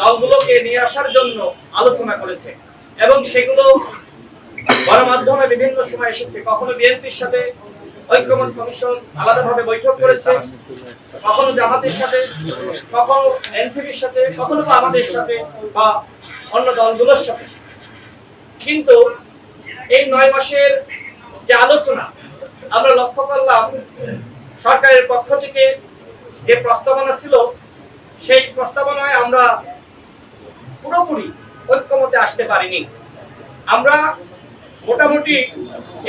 দলগুলোকে নিয়ে আসার জন্য আলোচনা করেছে। এবং সেগুলো গণমাধ্যমে বিভিন্ন সময় এসেছে। কখনো বিএনপির সাথে ঐক্যমত কমিশন আলাদাভাবে বৈঠক করেছে, কখনো জামাতের সাথে, কখনো এনসিপির সাথে, কখনো বা আমাদের সাথে বা অন্য দলগুলোর সাথে। কিন্তু এই নয় মাসের যে আলোচনা, আমরা লক্ষ্য করলাম সরকারের পক্ষ থেকে যে প্রস্তাবনা ছিল, সেই প্রস্তাবনায় আমরা পুরোপুরি ঐক্যমতে আসতে পারিনি। আমরা মোটামুটি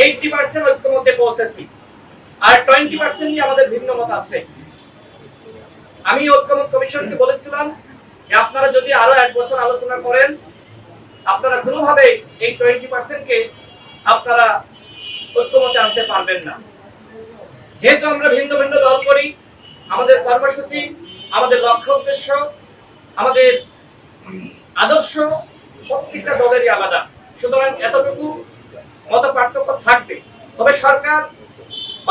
এইটটি পার্সেন্ট ঐক্যমতে পৌঁছেছি। আর টোয়েন্টি পার্সেন্ট নিয়ে আমাদের ভিন্ন মত আছে। আমি ঐক্যমত কমিশনকে বলেছিলাম যে আপনারা যদি আরও এক বছর আলোচনা করেন, আপনারা কোনোভাবে এই টোয়েন্টি পার্সেন্টকে আপনারা ঐক্যমতে আনতে পারবেন না। যেহেতু আমরা ভিন্ন ভিন্ন দল করি, আমাদের কর্মসূচি, আমাদের লক্ষ্য উদ্দেশ্য, আমাদের আদর্শ প্রত্যেকটা দলেরই আলাদা। সুতরাং এতটুকু মত পার্থক্য থাকবে। তবে সরকার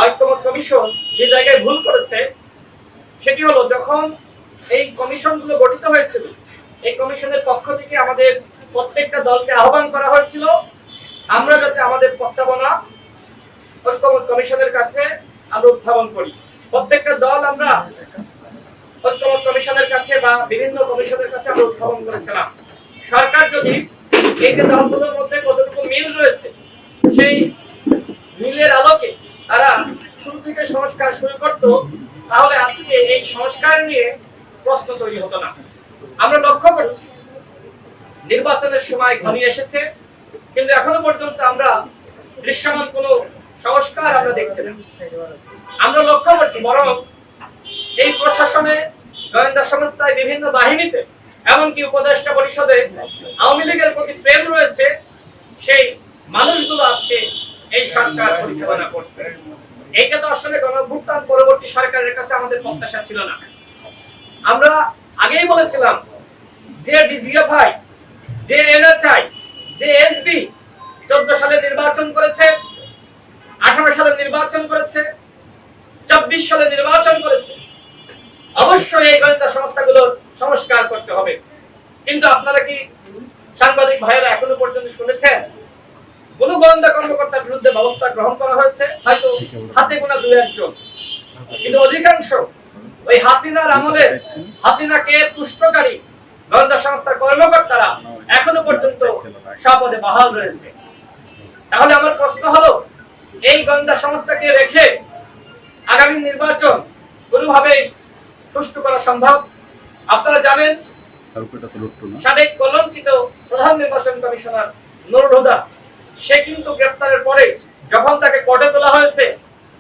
ঐক্যমত কমিশন যে জায়গায় ভুল করেছে, সেটি হলো যখন এই কমিশনগুলো গঠিত হয়েছিল, এই কমিশনের পক্ষ থেকে আমাদের প্রত্যেকটা দলকে আহ্বান করা হয়েছিল, আমরা যাতে আমাদের প্রস্তাবনা ঐক্যমত কমিশনের কাছে আমরা উত্থাপন করি। প্রত্যেকটা দল আমরা কমিশনের কাছে বা বিভিন্ন কমিশনের কাছে আমরা উত্থাপন করেছিলাম। সরকার যদি এই যে দলগুলোর মধ্যে কতটুকু মিল রয়েছে, সেই মিলের আলোকে তারা শুরু থেকে সংস্কার শুরু করত, তাহলে আজকে এই সংস্কার নিয়ে প্রশ্ন তৈরি হতো না। আমরা লক্ষ্য করছি, নির্বাচনের সময় ঘনিয়ে এসেছে, কিন্তু এখনও পর্যন্ত আমরা দৃশ্যমান কোনো সংস্কার আমরা দেখছি না। আমরা লক্ষ্য করছি বরং এই প্রশাসনে গোয়েন্দা সংস্থায় বিভিন্ন বাহিনীতে, এমনকি উপদেষ্টা পরিষদে আওয়ামী লীগের প্রতি প্রেম রয়েছে, সেই মানুষগুলো আজকে এই সরকার পরিচালনা করছে। এইটা তো আসলে গণভুত্থান পরবর্তী সরকারের কাছে আমাদের প্রত্যাশা ছিল না। আমরা আগেই বলেছিলাম যে ডিজিএফআই যে এনএচআই যে এসবি চোদ্দ সালে নির্বাচন করেছে আঠারো সালে নির্বাচন করেছে চব্বিশ সালে নির্বাচন করেছে অবশ্যই এই গোয়েন্দা সংস্থাগুলোর সংস্কার করতে হবে কিন্তু আপনারা কি সাংবাদিক ভাইয়েরা এখনও শুনেছেন কোন গোয়েন্দা কর্মকর্তার বিরুদ্ধে ব্যবস্থা গ্রহণ করা হয়েছে হয়তো হাতে গোনা দু একজন। কিন্তু অধিকাংশ ওই হাসিনার আমলে হাসিনাকে তুষ্টকারী গোয়েন্দা সংস্থার কর্মকর্তারা এখনও পর্যন্ত স্বপদে বহাল রয়েছে। তাহলে আমার প্রশ্ন হলো এই গোয়েন্দা সংস্থাকে রেখে আগামী নির্বাচন কোনোভাবেই সুষ্ঠু করা সম্ভব? আপনারা জানেন সাবেক কলঙ্কিত প্রধান নির্বাচন কমিশনার নুরুল হুদা সে কিন্তু গ্রেপ্তারের পরে যখন তাকে তোলা হয়েছে,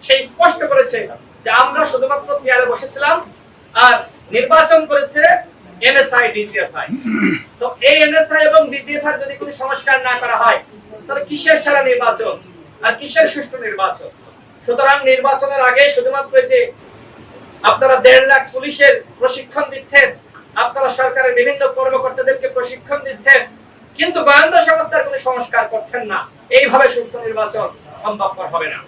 সে স্পষ্ট করেছে যে আমরা শুধুমাত্র চেয়ারে বসেছিলাম আর নির্বাচন করেছে এনএসআই ডিজিএফআই তো এই এনএসআই এবং ডিজিএফআই যদি কোনো সংস্কার না করা হয়, তাহলে কিসের সারা নির্বাচন আর কিসের সুষ্ঠু নির্বাচন? সুতরাং নির্বাচনের আগে শুধুমাত্র যে আপনারা দেড় লাখ পুলিশের প্রশিক্ষণ দিচ্ছেন, আপনারা সরকারের বিভিন্ন কর্মকর্তাদেরকে প্রশিক্ষণ দিচ্ছেন কিন্তু গোয়েন্দা সংস্থার কোনো সংস্কার করছেন না। এইভাবে সুষ্ঠু নির্বাচন সম্ভবপর হবে না।